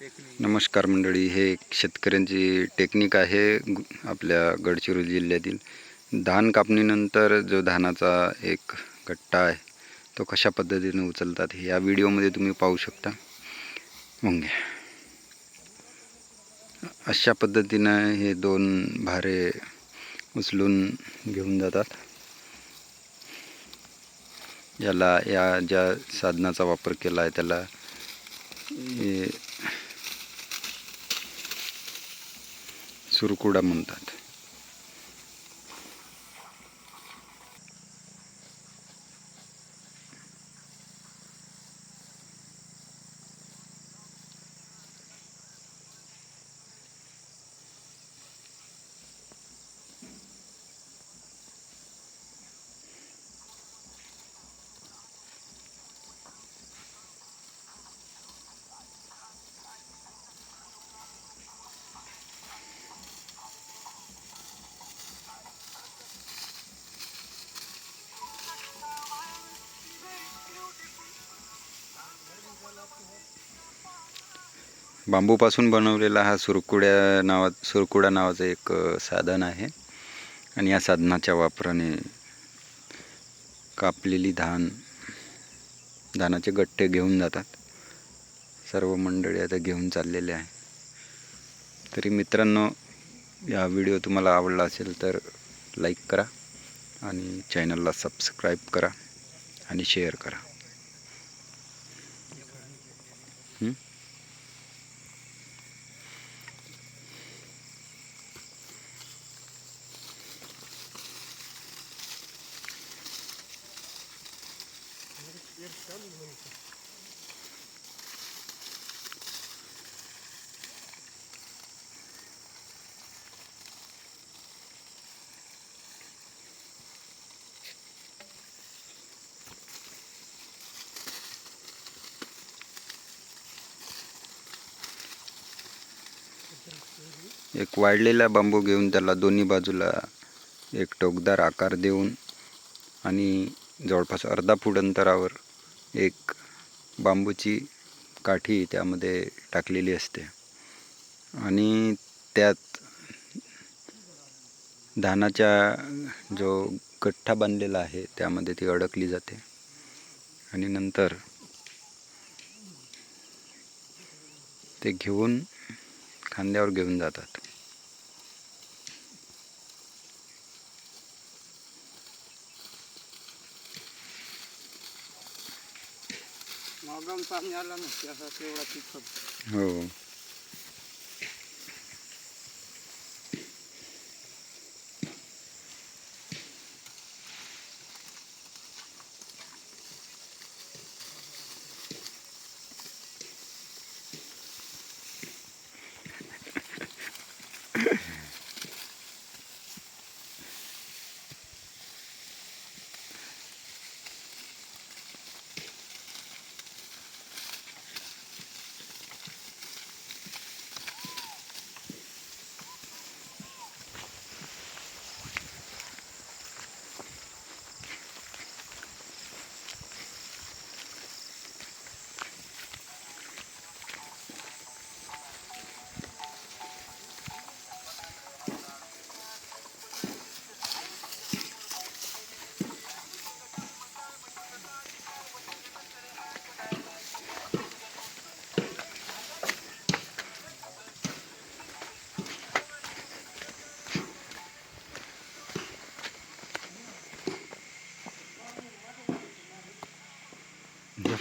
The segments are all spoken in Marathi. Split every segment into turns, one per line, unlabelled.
नमस्कार मंडळी हे एक शेतकऱ्यांची टेक्निक आहे आपल्या गडचिरोली जिल्ह्यातील. धान कापणीनंतर जो धानाचा एक गट्टा आहे तो कशा पद्धतीने उचलतात हे या व्हिडिओमध्ये तुम्ही पाहू शकता. मग घ्या. अशा पद्धतीनं हे दोन भारे उचलून घेऊन जातात. याला या ज्या साधनाचा वापर केला आहे त्याला सुरकुडा म्हणतात. बांबूपासून बनवलेला हा सुरकुड्या नावा सुरकुडा नावाचं एक साधन आहे. आणि या साधनाच्या वापराने कापलेली धान धानाचे गट्टे घेऊन जातात. सर्व मंडळी आता घेऊन चाललेले आहे. तरी मित्रांनो या व्हिडिओ तुम्हाला आवडला असेल तर लाईक करा आणि चॅनलला सबस्क्राईब करा आणि शेअर करा. एक वाढलेला बांबू घेऊन त्याला दोन्ही बाजूला एक टोकदार आकार देऊन आणि जवळपास अर्धा फूट अंतरावर एक बांबूची काठी त्यामध्ये टाकलेली असते. आणि त्यात धानाच्या जो गठ्ठा बांधलेला आहे त्यामध्ये ती अडकली जाते. आणि नंतर ते घेऊन खांद्यावर घेऊन जातात.
Magang pamnya lang siya sa siya Oo.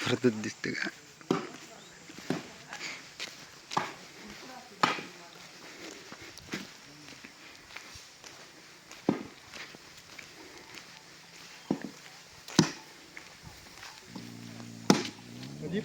हो दिसते का?
म्हणजे